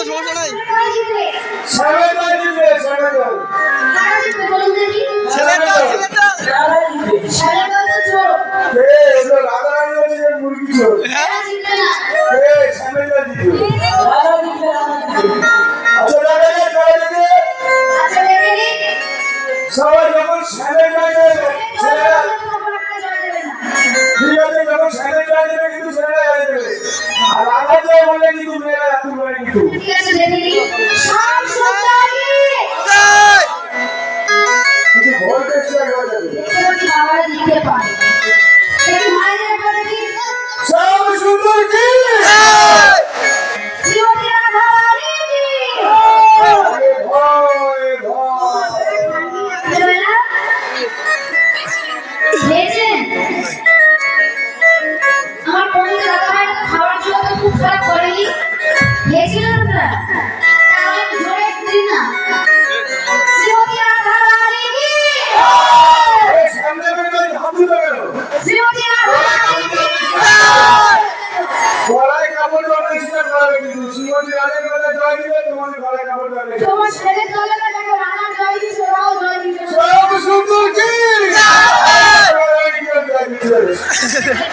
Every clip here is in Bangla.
দেবো সমস্যা মুরগি চোর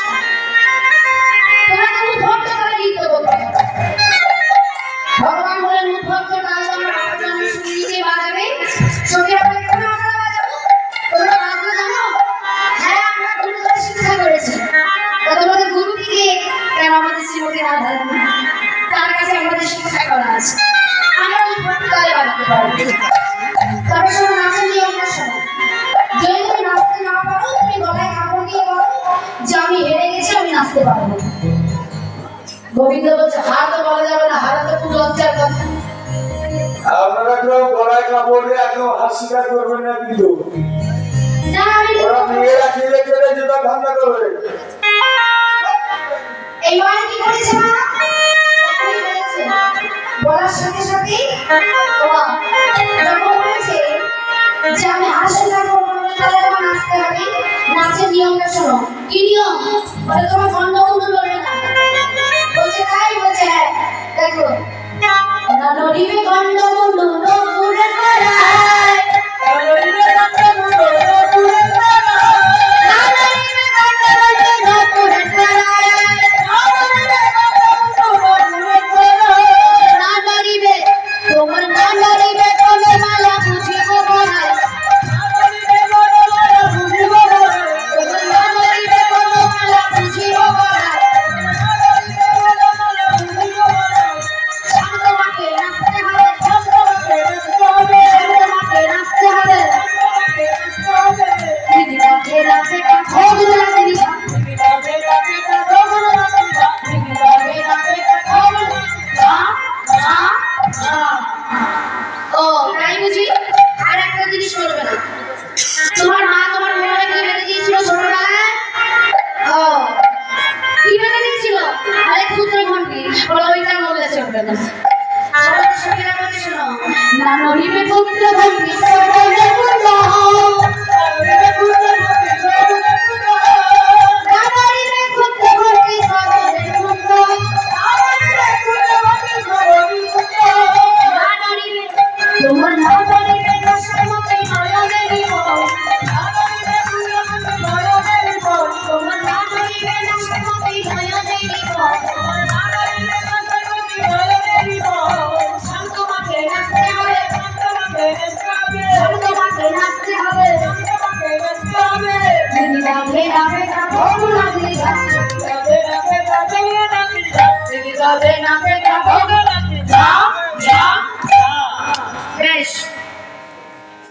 Christmas. আসতে পারব গোবিন্দ বলছে হার তো বলা যাবে না হারা তো খুব লজ্জার কথা। আপনারা কেউ গলায় কাপড় একদম হাসিটা করবেন বলে তোমার গন্ডবন্ধু করে না। বলছে তাই বলছে হ্যাঁ দেখো। না লড়িবে কি বেঁধে দিয়েছিল আরে ক্ষুদ্র ঘন্টি বলো ওইটার মধ্যে ওটা। না না নড়িবে ক্ষুদ্র ঘন্টি সবাই কুন্দ না দিদি রাবে রাবে যা যা বেশ,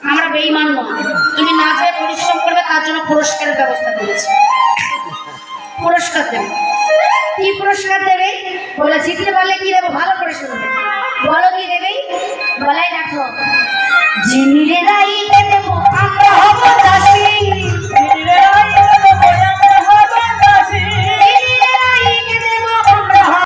আমরা বেইমান নয় তুমি নাচে পরিশ্রম করবে, তার জন্য পুরস্কারের ব্যবস্থা করেছি। পুরস্কার দেবে। কি পুরস্কার দেবে? বলে, জিততে পারলে কি দেবো? ভালো করে শুনবে বলো কি দেবে? বলাই দেখো জিনিরে রাইতে দেবো